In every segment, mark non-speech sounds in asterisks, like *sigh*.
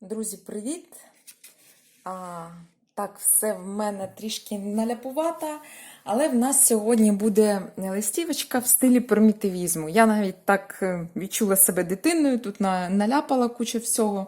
Друзі, привіт! А, так, все в мене трішки наляпувата, але в нас сьогодні буде листівочка в стилі примітивізму. Я навіть так е, відчула себе дитиною, тут на- наляпала куча всього.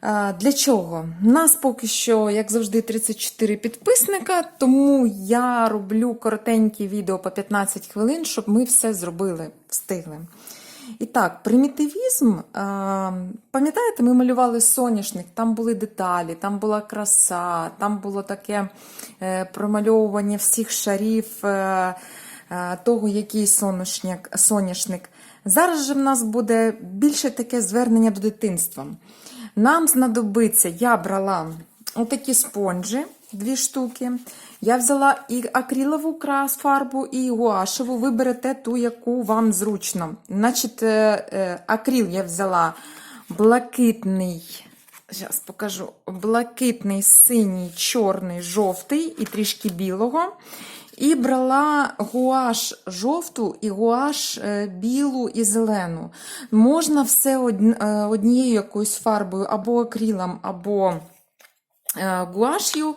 А, Для чого? Нас поки що, як завжди, 34 підписника, тому я роблю коротенькі відео по 15 хвилин, щоб ми все зробили, встигли. І так, примітивізм. а, Пам'ятаєте, ми малювали соняшник, там були деталі, там була краса, там було таке е, промальовування всіх шарів е, е, того, який соняшник. соняшник. Зараз же в нас буде більше таке звернення до дитинства. Нам знадобиться, я брала отакі спонжі, дві штуки. Я взяла і акрилову фарбу, і гуашеву. Ви берете ту, яку вам зручно. Значить, е, е, акрил я взяла блакитний. Зараз покажу. Блакитний, синій, чорний, жовтий і трішки білого. І брала гуаш жовту і гуаш е, білу і зелену. Можна все однією якоюсь фарбою, або акрилом, або гуаш'ю.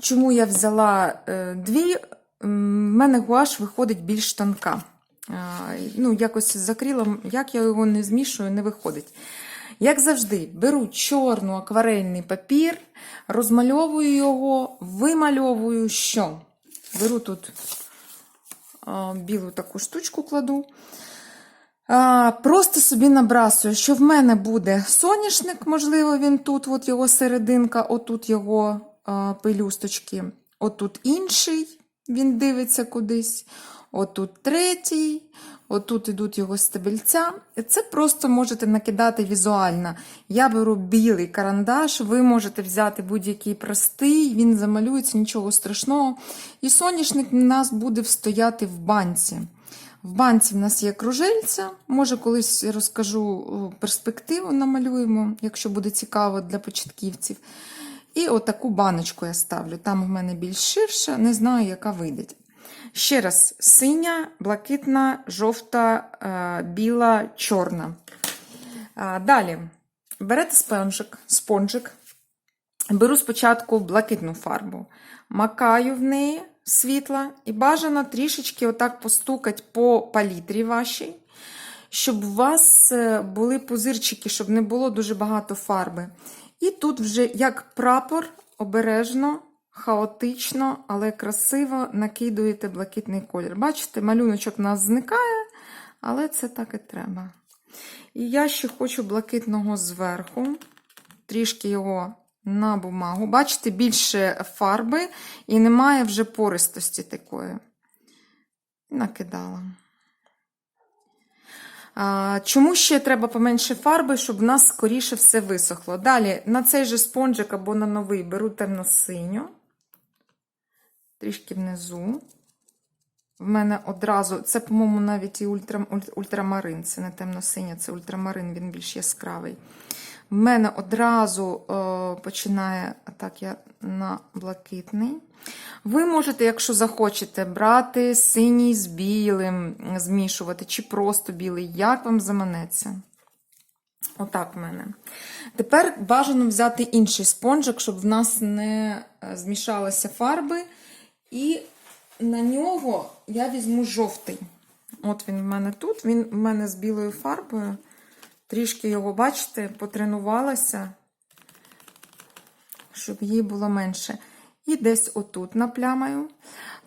Чому я взяла е, дві? В мене гуаш виходить більш тонка. Е, Ну, якось з акрилом, як я його не змішую, не виходить. Як завжди, беру чорний акварельний папір, розмальовую його, вимальовую що? Беру тут білу таку штучку кладу. А, Просто собі набрасую, що в мене буде соняшник, можливо, він тут, от його серединка, отут його а, пелюсточки, отут інший, він дивиться кудись, отут третій, отут ідуть його стебельця. Це просто можете накидати візуально. Я беру білий карандаш, ви можете взяти будь-який простий, він замалюється, нічого страшного. І соняшник у нас буде стояти в банці. В банці в нас є кружельця. Може, колись розкажу перспективу намалюємо, якщо буде цікаво для початківців. І отаку баночку я ставлю. Там в мене більш ширша, не знаю, яка вийде. Ще раз: синя, блакитна, жовта, е, біла, чорна. Далі берете спонжик, спонжик. Беру спочатку блакитну фарбу, макаю в неї світла і бажано трішечки отак постукати по палітрі вашій, щоб у вас е, були пузирчики, щоб не було дуже багато фарби. І тут вже як прапор обережно, хаотично, але красиво накидуєте блакитний колір. Бачите, малюночок у нас зникає, але це так і треба. І я ще хочу блакитного зверху, трішки його на бумагу. Бачите, більше фарби і немає вже пористості такої. Накидала. Чому ще треба поменше фарби, щоб в нас скоріше все висохло? Далі на цей же спонжик або на новий беру темно-синю, трішки внизу. В мене одразу, це, по-моєму, навіть і ультрамарин, це не темно-синя, це ультрамарин, він більш яскравий. В мене одразу е, починає так я на блакитний. Ви можете, якщо захочете, брати синій з білим, змішувати, чи просто білий, як вам заманеться. Отак в мене. Тепер бажано взяти інший спонжик, щоб в нас не е, змішалися фарби. І на нього я візьму жовтий. От він в мене тут, він в мене з білою фарбою. Трішки його, бачите, потренувалася, щоб їй було менше. І десь отут наплямаю.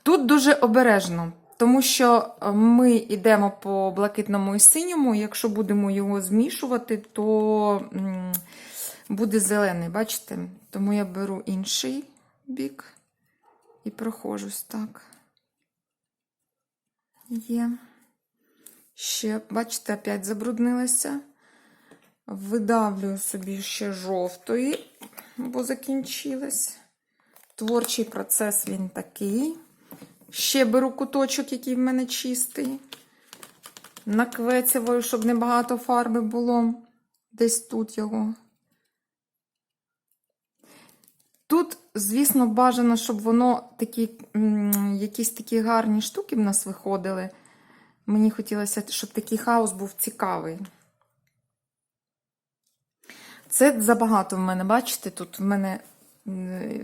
Тут дуже обережно, тому що ми йдемо по блакитному і синьому. Якщо будемо його змішувати, то буде зелений, бачите? Тому я беру інший бік і прохожусь так. Є. Ще, бачите, опять забруднилася. Видавлюю собі ще жовтої, бо закінчилась. Творчий процес він такий. Ще беру куточок, який в мене чистий. Наквецевую, щоб не багато фарби було. Десь тут його. Тут, звісно, бажано, щоб воно такі, якісь такі гарні штуки в нас виходили. Мені хотілося, щоб такий хаос був цікавий. Це забагато в мене, бачите, тут в мене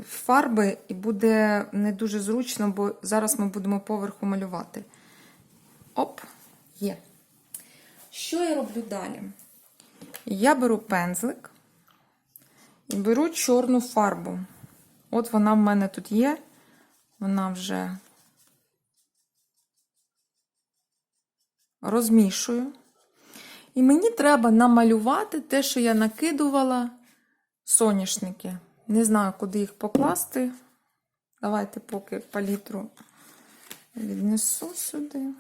фарби і буде не дуже зручно, бо зараз ми будемо поверху малювати. Оп, є. Що я роблю далі? Я беру пензлик і беру чорну фарбу. От вона в мене тут є. Вона вже розмішую. І мені треба намалювати те, що я накидувала соняшники. Не знаю, куди їх покласти. Давайте поки палітру віднесу сюди.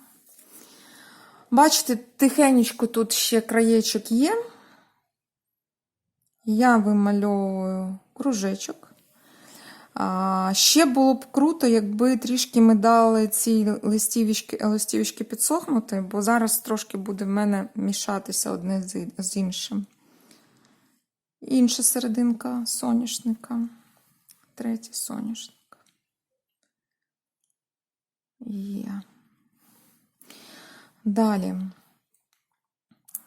Бачите, тихенечко тут ще краєчок є. Я вимальовую кружечок. Ще було б круто, якби трішки ми дали ці листівочки, листівочки підсохнути, бо зараз трошки буде в мене мішатися одне з іншим. Інша серединка соняшника. Третій соняшник. Є. Далі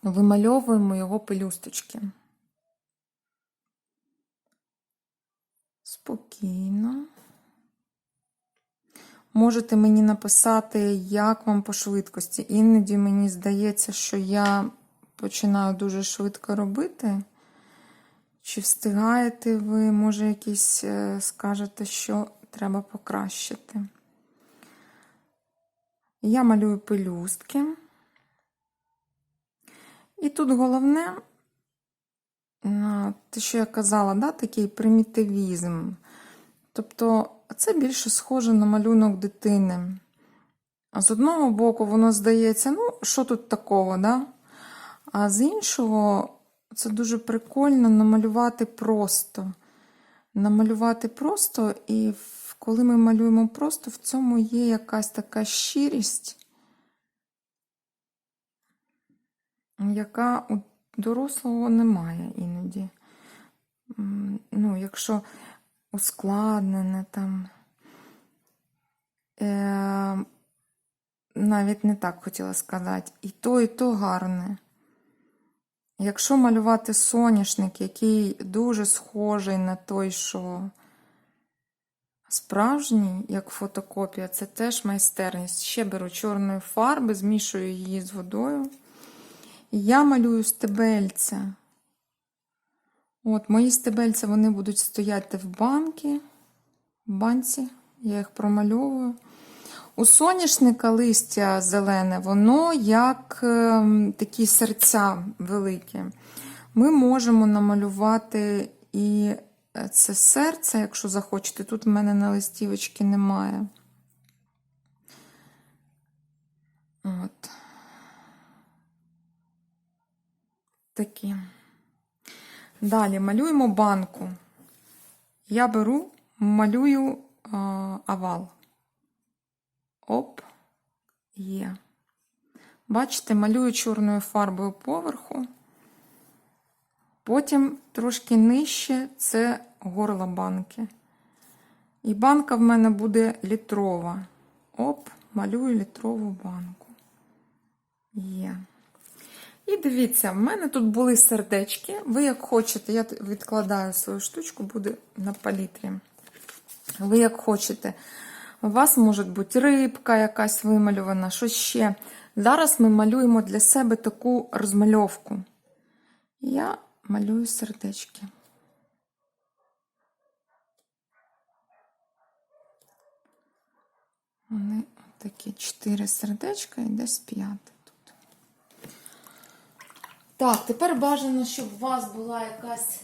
вимальовуємо його пелюсточки. Спокійно. Можете мені написати, як вам по швидкості. Іноді мені здається, що я починаю дуже швидко робити. Чи встигаєте ви, може, якісь е, скажете, що треба покращити? Я малюю пелюстки. І тут головне, те, що я казала, да, такий примітивізм. Тобто, це більше схоже на малюнок дитини. А з одного боку, воно здається, ну, що тут такого, да? А з іншого, це дуже прикольно намалювати просто. Намалювати просто, і коли ми малюємо просто, в цьому є якась така щирість, яка дорослого немає іноді. Ну, якщо ускладнене там, е, навіть не так хотіла сказати, і то, і то гарне. Якщо малювати соняшник, який дуже схожий на той, що справжній, як фотокопія, це теж майстерність. Ще беру чорної фарби, змішую її з водою. Я малюю стебельця. От, мої стебельця вони будуть стояти в банки, в банці, я їх промальовую. У соняшника листя зелене, воно як е, такі серця великі. Ми можемо намалювати і це серце, якщо захочете. Тут в мене на листівочки немає. От. Такі. Далі малюємо банку. Я беру, малюю а, овал. Оп, є. Бачите, малюю чорною фарбою поверху. Потім трошки нижче це горло банки. І банка в мене буде літрова. Оп, малюю літрову банку. Є. І дивіться, в мене тут були сердечки. Ви як хочете, я відкладаю свою штучку, буде на палітрі. Ви як хочете. У вас може бути рибка якась вималювана, що ще. Зараз ми малюємо для себе таку розмальовку. Я малюю сердечки. Вони такі чотири сердечка і десь п'яте. Так, тепер бажано, щоб у вас була якась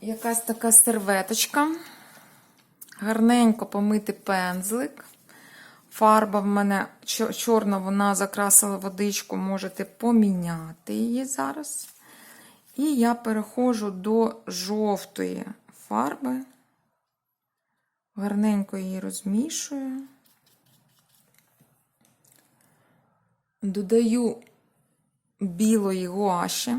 якась така серветочка. Гарненько помити пензлик. Фарба в мене чорна, вона закрасила водичку, можете поміняти її зараз. І я переходжу до жовтої фарби, гарненько її розмішую, додаю білої гуаші.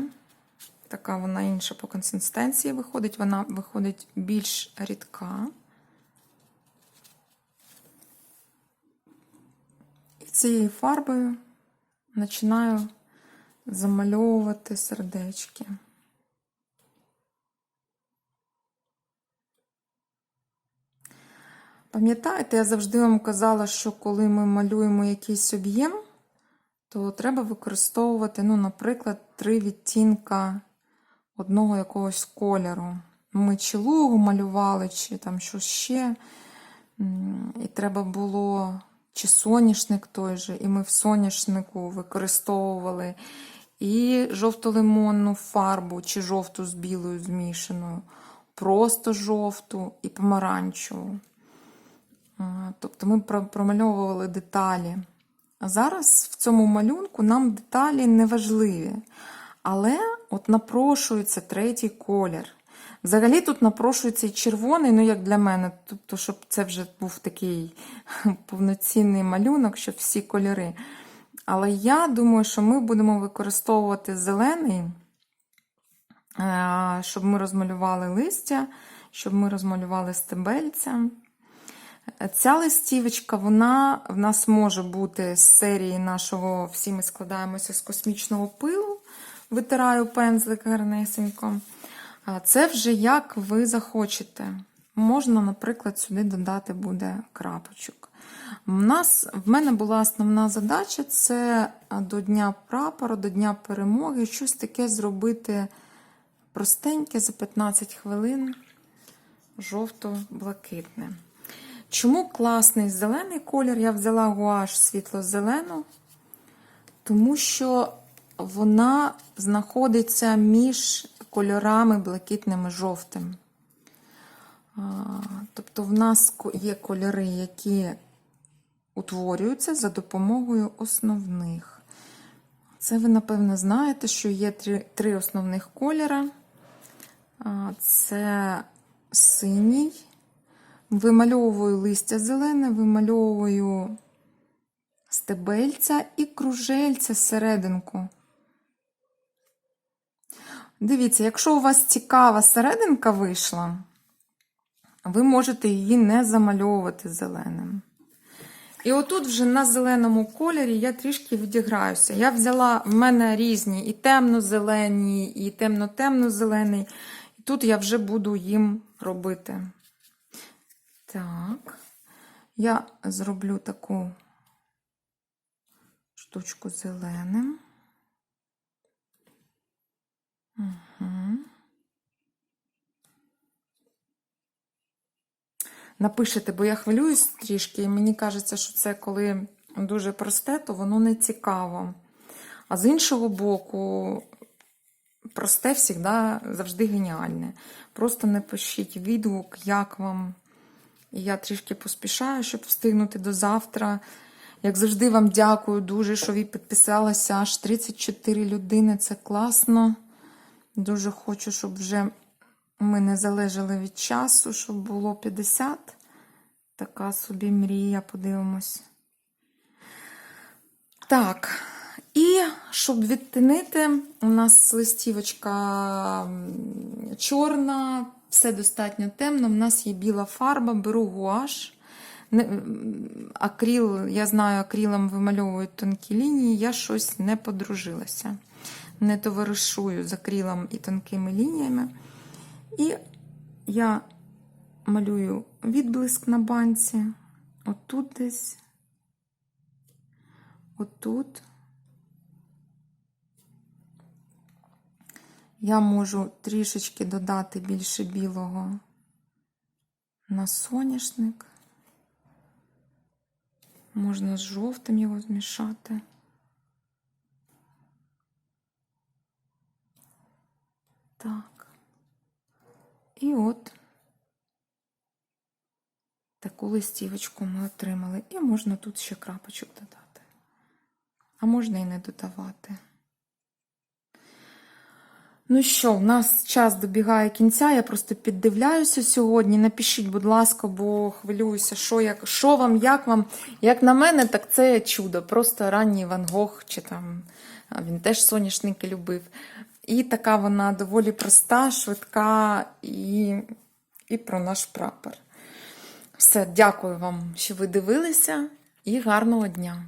Така вона інша по консистенції виходить, вона виходить більш рідка. І цією фарбою починаю замальовувати сердечки. Пам'ятаєте, я завжди вам казала, що коли ми малюємо якийсь об'єм, то треба використовувати, ну, наприклад, три відтінка одного якогось кольору. Ми чи лугу малювали, чи там щось ще. І треба було чи соняшник той же, і ми в соняшнику використовували і жовто-лимонну фарбу, чи жовту з білою змішаною, просто жовту і помаранчеву. Тобто ми промальовували деталі. Зараз в цьому малюнку нам деталі не важливі. Але от напрошується третій колір. Взагалі тут напрошується і червоний, ну як для мене, тобто, щоб це вже був такий *laughs* повноцінний малюнок, щоб всі кольори. Але я думаю, що ми будемо використовувати зелений, е, щоб ми розмалювали листя, щоб ми розмалювали стебельця. Ця листівочка, вона в нас може бути з серії нашого Всі ми складаємося з космічного пилу. Витираю пензлик гарнесенько. Це вже як ви захочете. Можна, наприклад, сюди додати буде крапочок. У нас, в мене була основна задача це до Дня прапора, до Дня перемоги, щось таке зробити простеньке за 15 хвилин, жовто-блакитне. Чому класний зелений колір? Я взяла гуаш світло-зелену, тому що вона знаходиться між кольорами блакитним і жовтим. Тобто, в нас є кольори, які утворюються за допомогою основних. Це ви, напевно, знаєте, що є три, три основних кольора. Це синій. Вимальовую листя зелене, вимальовую стебельця і кружельця серединку. Дивіться, якщо у вас цікава серединка вийшла, ви можете її не замальовувати зеленим. І отут вже на зеленому кольорі я трішки відіграюся. Я взяла в мене різні і темно-зелені, і темно-темно-зелений. І тут я вже буду їм робити. Так, я зроблю таку штучку зеленим. Угу. Напишете, бо я хвилююсь трішки, і мені кажеться, що це коли дуже просте, то воно не цікаво. А з іншого боку, просте завжди, завжди геніальне. Просто напишіть відгук, як вам. І я трішки поспішаю, щоб встигнути до завтра. Як завжди, вам дякую дуже, що ви підписалися. Аж 34 людини. Це класно. Дуже хочу, щоб вже ми не залежали від часу, щоб було 50. Така собі мрія, подивимось. Так. І щоб відтінити, у нас листівочка чорна, все достатньо темно. У нас є біла фарба, беру гуаш. Акрил, я знаю, акрилом вимальовують тонкі лінії, я щось не подружилася. Не товаришую з акрилом і тонкими лініями. І я малюю відблиск на банці. Отут десь. Отут. Я можу трішечки додати більше білого на соняшник. Можна з жовтим його змішати. Так. І от таку листівочку ми отримали. І можна тут ще крапочок додати. А можна і не додавати. Ну що, в нас час добігає кінця. Я просто піддивляюся сьогодні. Напишіть, будь ласка, бо хвилююся, що, як, що вам, як вам. Як на мене, так це чудо. Просто ранній Ван Гог, чи там він теж соняшники любив. І така вона доволі проста, швидка і, і про наш прапор. Все, дякую вам, що ви дивилися, і гарного дня!